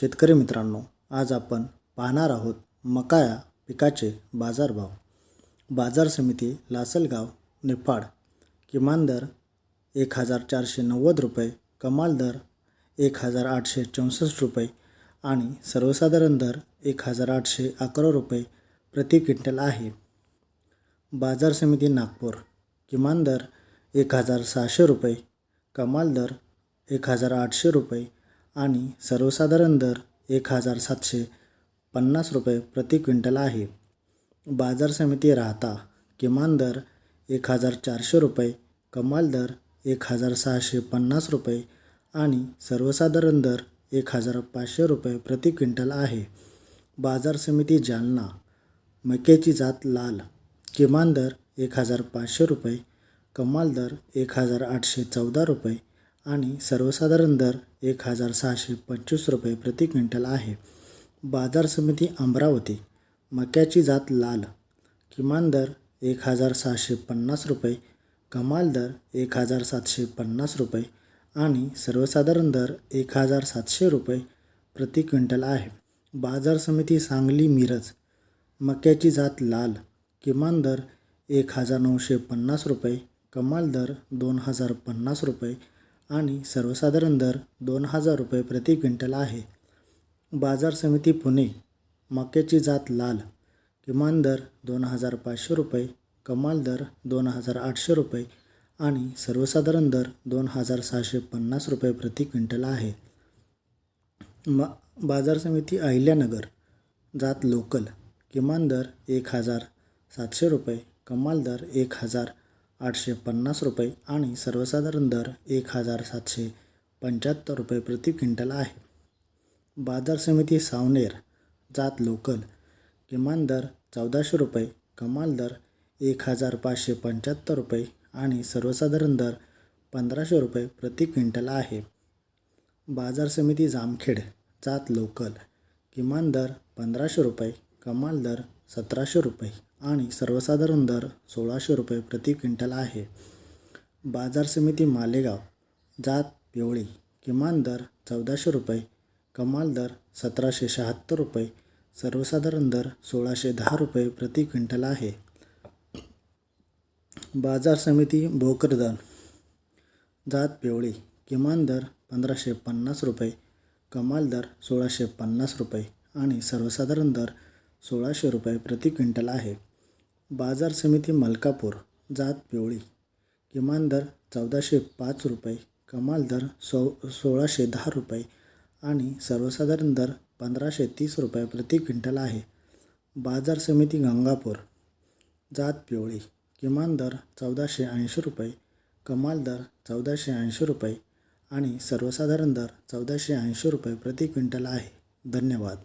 शेतकरी मित्रांनो आज आपण पाहणार आहोत मका या पिकाचे बाजारभाव. बाजार समिती लासलगाव निफाड. किमान दर एक हजार चारशे नव्वद रुपये कमाल दर एक हजार आठशे चौसष्ट रुपये आणि सर्वसाधारण दर एक हजार आठशे अकरा रुपये प्रति क्विंटल आहे. बाजार समिती नागपूर. किमान दर एक हजार सहाशे रुपये कमाल दर एक हजार आठशे रुपये आणि सर्वसाधारण दर एक हजार सातशे पन्नास रुपये प्रति क्विंटल आहे. बाजार समिती राहता किमान दर एक हजार चारशे रुपये कमाल दर एक हजार सहाशे पन्नास रुपये आणि सर्वसाधारण दर एक हजार पाचशे रुपये प्रति क्विंटल आहे. बाजार समिती जालना मक्याची जात लाल किमान दर एक हजार पाचशे रुपये कमाल दर एक हजार आठशे चौदा रुपये आणि सर्वसाधारण दर एक हजार सहाशे पंचवीस रुपये प्रति क्विंटल आहे. बाजार समिती अमरावती मक्याची जात लाल. किमान दर एक हजार सहाशे पन्नास रुपये कमाल दर एक हजार सातशे पन्नास रुपये आणि सर्वसाधारण दर एक हजार सातशे रुपये प्रति क्विंटल आहे. बाजार समिती सांगली मिरज मक्याची जात लाल. किमान दर एक हजार नऊशे पन्नास रुपये कमाल दर दोन हजार पन्नास रुपये आणि सर्वसाधारण दर दोन हजार रुपये प्रति क्विंटल आहे. बाजार समिती पुणे मक्याची जात लाल. किमान दर दोन हजार पाचशे रुपये कमाल दर दोन हजार आठशे रुपये आणि सर्वसाधारण दर दोन हजार सहाशे पन्नास रुपये प्रति क्विंटल आहे. म बाजार समिती अहिल्यानगर जात लोकल. किमान दर एक हजार सातशे रुपये कमाल दर एक हजार आठशे पन्नास रुपये आणि सर्वसाधारण दर एक हजार सातशे पंच्याहत्तर रुपये प्रति क्विंटल आहे. बाजार समिती सावनेर जात लोकल किमान दर चौदाशे रुपये कमाल दर एक हजार पाचशे पंच्याहत्तर रुपये आणि सर्वसाधारण दर पंधराशे रुपये प्रति क्विंटल आहे. बाजार समिती जामखेड जात लोकल किमान दर पंधराशे रुपये कमाल दर सतराशे रुपये. आणि सर्वसाधारण दर सोळाशे रुपये प्रति क्विंटल आहे. बाजार समिती मालेगाव जात पिवळी किमान दर चौदाशे रुपये कमाल दर सतराशे शहात्तर रुपये सर्वसाधारण दर सोळाशे दहा रुपये प्रति क्विंटल आहे. बाजार समिती भोकरदन जात पिवळी किमान दर पंधराशे पन्नास रुपये कमाल दर सोळाशे पन्नास रुपये आणि सर्वसाधारण दर सोळाशे रुपये प्रति क्विंटल आहे. बाजार समिती मलकापूर जात पिवळी किमान दर चौदाशे पाच रुपये कमाल दर सो सोळाशे दहा रुपये आणि सर्वसाधारण दर पंधराशे तीस रुपये प्रति क्विंटल आहे. बाजार समिती गंगापूर जात पिवळी किमान दर चौदाशे ऐंशी रुपये कमाल दर चौदाशे ऐंशी रुपये आणि सर्वसाधारण दर चौदाशे ऐंशी रुपये प्रति क्विंटल आहे. धन्यवाद.